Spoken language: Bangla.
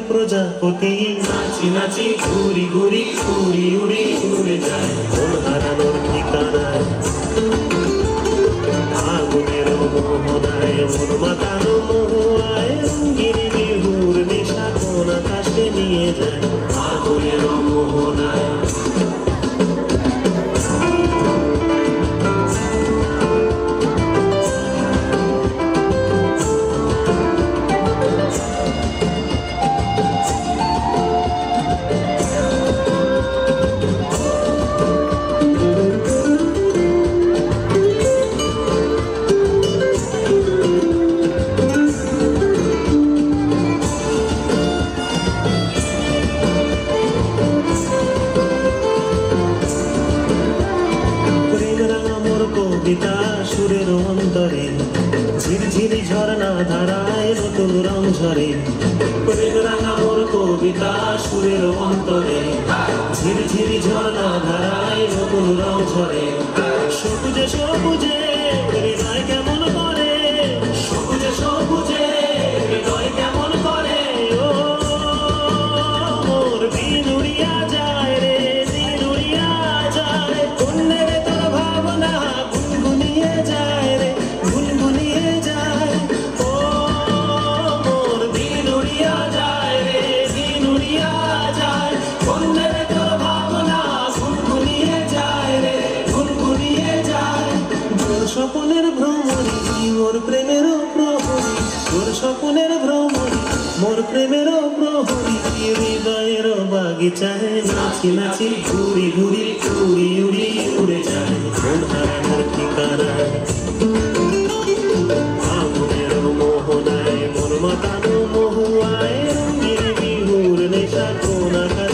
মোর প্রজাপতি। নাচি নাচি ঘুরি ঘুরি ঘুরি উড়ি উড়ে যায়। মন হারানোর ঠিকানায়। আগুনের মোহনায় মন মাতানো মোহায় রঙ্গিন বিহুর নেশা কোন আকাশে নিয়ে যায়। আগুনের মোহনায় মোর সুরের অন্তরে, ঝিরঝিরি ঝরনা ধারায় নতুন রং ঝরে। প্রেম মোর কবিতা সুরের অন্তরে, ঝিরঝিরি ঝর্ণা ধারায় নতুন রং ঝরে। সবুজে সবুজে হৃদয় কেমন স্বপনের ভ্রমণী, মোর প্রেমের প্রহরী তোর স্বপনের ভ্রমণী, মোর প্রেমের প্রহরী, হৃদয়ের বাগিচায় নাচি নাচি, ঘুরি ঘুরি, উড়ি উড়ি, উড়ে যায় ঠিকানা মোহনায় মোর মাতানো মহুয়ায় বিহুর নেশা কোনা